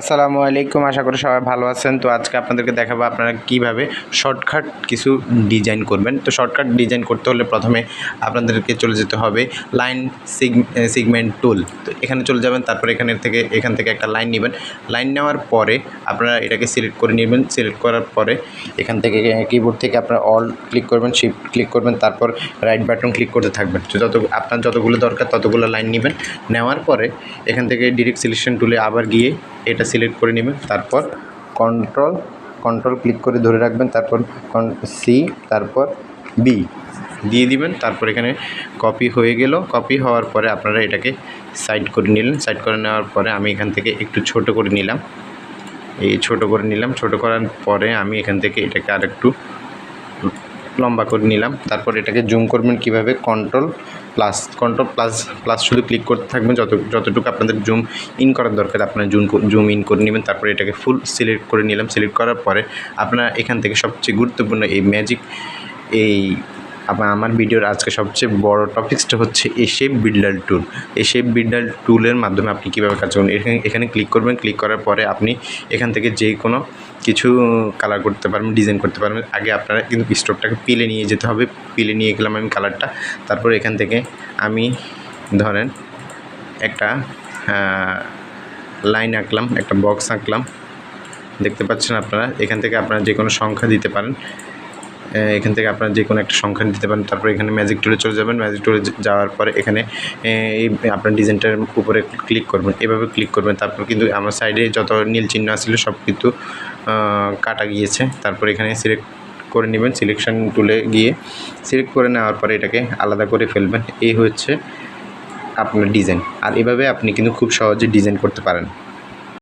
আসসালামু আলাইকুম, আশা করি সবাই ভালো আছেন। তো আজকে আপনাদেরকে দেখাবো আপনারা কীভাবে শর্টকাট কিছু ডিজাইন করবেন। তো শর্টকাট ডিজাইন করতে হলে প্রথমে আপনাদেরকে চলে যেতে হবে লাইন সিগ সিগমেন্ট টুল। তো এখানে চলে যাবেন, তারপর এখানে থেকে, এখান থেকে একটা লাইন নেবেন। লাইন নেওয়ার পরে আপনারা এটাকে সিলেক্ট করে নেবেন। সিলেক্ট করার পরে এখান থেকে কিবোর্ড থেকে আপনারা অল ক্লিক করবেন, শিফট ক্লিক করবেন, তারপর রাইট বাটন ক্লিক করতে থাকবেন। তো যত, আপনার যতগুলো দরকার ততগুলো লাইন নেবেন। নেওয়ার পরে এখান থেকে ডিরেক্ট সিলেকশন টুলে আবার গিয়ে এটা সিলেক্ট করে নেবেন, তারপর কন্ট্রোল কন্ট্রোল ক্লিক করে ধরে রাখবেন, তারপর সি তারপর বি দিয়ে দিবেন, তারপর এখানে কপি হয়ে গেল। কপি হওয়ার পরে আপনারা এটাকে সাইড করে নিলেন। সাইড করে নেওয়ার পরে আমি এখান থেকে একটু ছোট করে নিলাম। এই ছোট করে নিলাম। ছোট করার পরে আমি এখান থেকে এটাকে আরেকটু লম্বা করে নিলাম। তারপর এটাকে জুম করবেন কীভাবে? Control plus control plus plus শুধু ক্লিক করতে থাকবেন, যত, যতটুকু আপনাদের জুম ইন করার দরকার, আপনারা জুম জুম ইন করে নেবেন, তারপরে এটাকে ফুল সিলেক্ট করে নিলাম। সিলেক্ট করার পরে আপনারা এখান থেকে সবচেয়ে গুরুত্বপূর্ণ এই ম্যাজিক এই আমার ভিডিওর আজকে সবচেয়ে বড় টপিক্সটা হচ্ছে এই শেপ বিল্ডার টুল এই শেপ বিল্ডার টুলের মাধ্যমে আপনি কীভাবে কাজ করবেন? এখানে এখানে ক্লিক করবেন ক্লিক করার পরে আপনি এখান থেকে যে কোনো কিছু কালার করতে পারবেন ডিজাইন করতে পারবেন। আগে আপনারা কিন্তু স্টোভটাকে পিলে নিয়ে যেতে হবে। পিলে নিয়ে গেলাম আমি কালারটা তারপর এখান থেকে আমি ধরেন একটা লাইন আঁকলাম, একটা বক্স আঁকলাম। দেখতে পাচ্ছেন আপনারা? এখান থেকে আপনারা যে কোনো সংখ্যা দিতে পারেন। এখান থেকে আপনারা যে কোনো একটা সংখ্যা দিতে পারেন, তারপর এখানে ম্যাজিক টুলে চলে যাবেন ম্যাজিক টুলে যাওয়ার পরে এখানে এই আপনার ডিজাইনটার উপরে ক্লিক করবেন। এভাবে ক্লিক করবেন, তারপর কিন্তু আমার সাইডে যত নীল চিহ্ন আসলে সব কিন্তু কাটা গিয়েছে। তারপর এখানে সিলেক্ট করে নেবেন সিলেকশন টুলে গিয়ে সিলেক্ট করে নেওয়ার পরে এটাকে আলাদা করে ফেলবেন। এই হচ্ছে আপনার ডিজাইন আর এভাবে আপনি কিন্তু খুব সহজে ডিজাইন করতে পারেন।